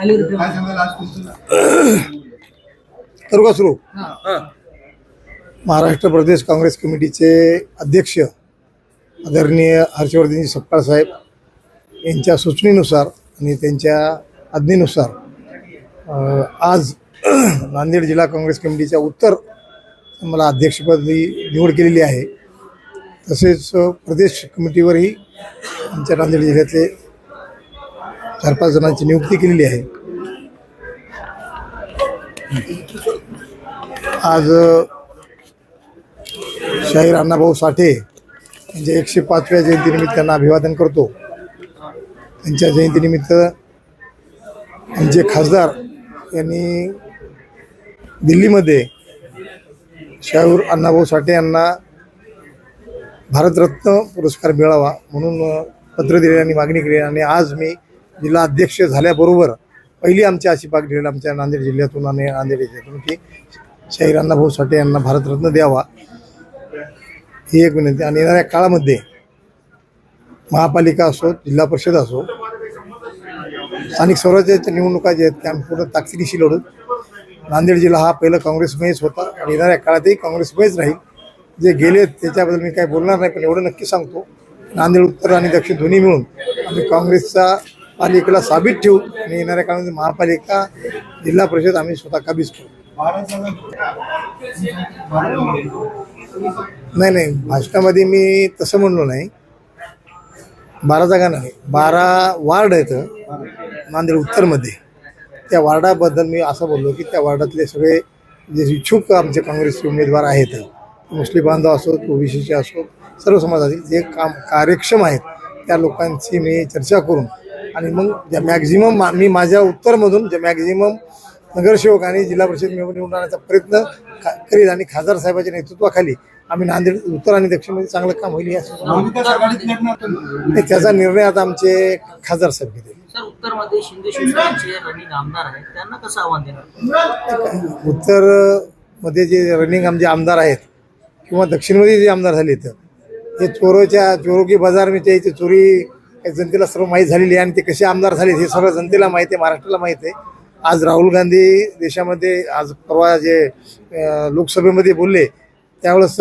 काय सांगाल आज तुमचं? करू का सुरू. महाराष्ट्र प्रदेश काँग्रेस कमिटीचे अध्यक्ष आदरणीय हर्षवर्धनजी सपकाळ साहेब यांच्या सूचनेनुसार आणि त्यांच्या आज्ञेनुसार आज नांदेड जिल्हा काँग्रेस कमिटीच्या उत्तर मला अध्यक्षपदी निवड केलेली आहे. तसेच प्रदेश कमिटीवरही आमच्या नांदेड जिल्ह्यातले चार पाच जणांची नियुक्ती केलेली आहे. आज शाहीर अण्णाभाऊ साठे यांच्या एकशे पाचव्या जयंतीनिमित्त त्यांना अभिवादन करतो. त्यांच्या जयंतीनिमित्त आमचे खासदार यांनी दिल्लीमध्ये शाहूर अण्णाभाऊ साठे यांना भारतरत्न पुरस्कार मिळावा म्हणून पत्र दिले आणि मागणी केली आणि आज मी जिल्हा अध्यक्ष झाल्याबरोबर पहिली आमची अशी मागणी आमच्या नांदेड जिल्ह्यातून आणि नांदेड जिल्ह्यातून की शाहीर अण्णाभाऊ साठे यांना भारतरत्न द्यावा ही एक विनंती. आणि येणाऱ्या काळामध्ये महापालिका असो जिल्हा परिषद असो स्थानिक स्वराज्याच्या निवडणुका ज्या आहेत त्या आम्ही पूर्ण ताकदीशी लढू. नांदेड जिल्हा हा पहिला काँग्रेसमयच होता आणि येणाऱ्या काळातही काँग्रेसमयच राहील. जे गेले त्याच्याबद्दल मी काही बोलणार नाही पण एवढं नक्की सांगतो. नांदेड उत्तर आणि दक्षिण दोन्ही मिळून आम्ही काँग्रेसचा पालिकेला साबित ठेवू आणि येणाऱ्या काळामध्ये महापालिका जिल्हा परिषद आम्ही स्वतः काबीज करू. नाही नाही भाषणामध्ये मी तसं म्हणलो नाही. बारा जागा नाही बारा वार्ड आहेत नांदेड उत्तरमध्ये. त्या वार्डाबद्दल मी असं बोललो की त्या वार्डातले सगळे जे इच्छुक आमचे काँग्रेसचे उमेदवार आहेत मुस्लिम बांधव असोत ओबीसीचे असोत सर्व समाजातील जे काम कार्यक्षम आहेत त्या लोकांची मी चर्चा करून आणि मग ज्या मॅक्झिमम मी माझ्या उत्तरमधून जे मॅक्झिमम नगरसेवक आणि जिल्हा परिषद निवडून निवडून आणण्याचा प्रयत्न खा करील आणि खासदार साहेबांच्या नेतृत्वाखाली आम्ही नांदेड उत्तर आणि दक्षिणमध्ये चांगलं काम होईल या त्याचा निर्णय आता आमचे खासदार साहेब घेतील. सर उत्तरमध्ये शिंदे शिवसेनेचे रनिंग आमदार आहेत त्यांना कसं आव्हान देणार? उत्तरमध्ये जे रनिंग आमचे आमदार आहेत किंवा दक्षिणमध्ये जे आमदार झाले तर ते चोरोच्या चोरो की बाजार मी ते इथे चोरी जनतेला सर्व माहीत झालेली आहे आणि ते कसे आमदार झाले हे सर्व जनतेला माहिती आहे महाराष्ट्राला माहीत आहे. आज राहुल गांधी देशामध्ये आज परवा जे लोकसभेमध्ये बोलले त्यावेळेस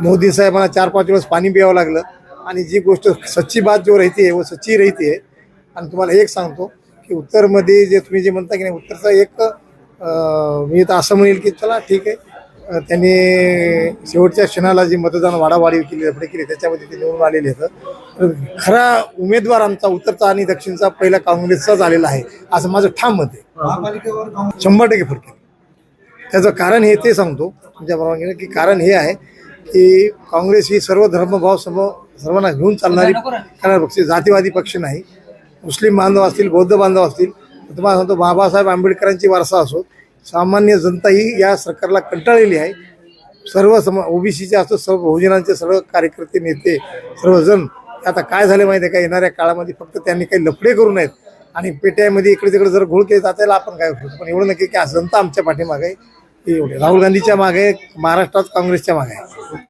मोदी साहेबांना चार पाच दिवस पाणी प्यावं लागलं. आणि जी गोष्ट सच्ची बात जो राहते व सच्ची राहते आणि तुम्हाला एक सांगतो की उत्तरमध्ये जे तुम्ही जे म्हणता की नाही उत्तरचा एक मी तर असं म्हणेल की चला ठीक आहे. त्यांनी शेवटच्या क्षणाला जी मतदान वाढावाढी केली लफडे केली त्याच्यामध्ये ते निवडून आलेले आहेत. तर खरा उमेदवार आमचा उत्तरचा आणि दक्षिणचा पहिला काँग्रेसचाच आलेला आहे असं माझं ठाम मत आहे. शंभर टक्के फरक त्याचं कारण हे ते सांगतो तुमच्या परवानगीने की कारण हे आहे की काँग्रेस ही सर्व धर्मभाव सम सर्वांना घेऊन चालणारी करणारा पक्ष. जातीवादी पक्ष नाही. मुस्लिम बांधव असतील बौद्ध बांधव असतील तुम्हाला सांगतो बाबासाहेब आंबेडकरांची वारसा असो सामान्य जनता ही या सरकारला कंटाळलेली आहे. सर्व सम ओबीसीचे असो सर्व बहुजनांचे सर्व कार्यकर्ते नेते सर्वजण आता काय झाले माहिती आहे का? येणाऱ्या काळामध्ये फक्त त्यांनी काही लफडे करू नयेत. आणि पेट्यामध्ये इकडे तिकडे जर घोळ केले जातायला आपण काय करू? पण एवढं नक्की की आज जनता आमच्या पाठीमागे आहे. एवढे राहुल गांधीच्या मागे महाराष्ट्रात काँग्रेसच्या मागे आहे.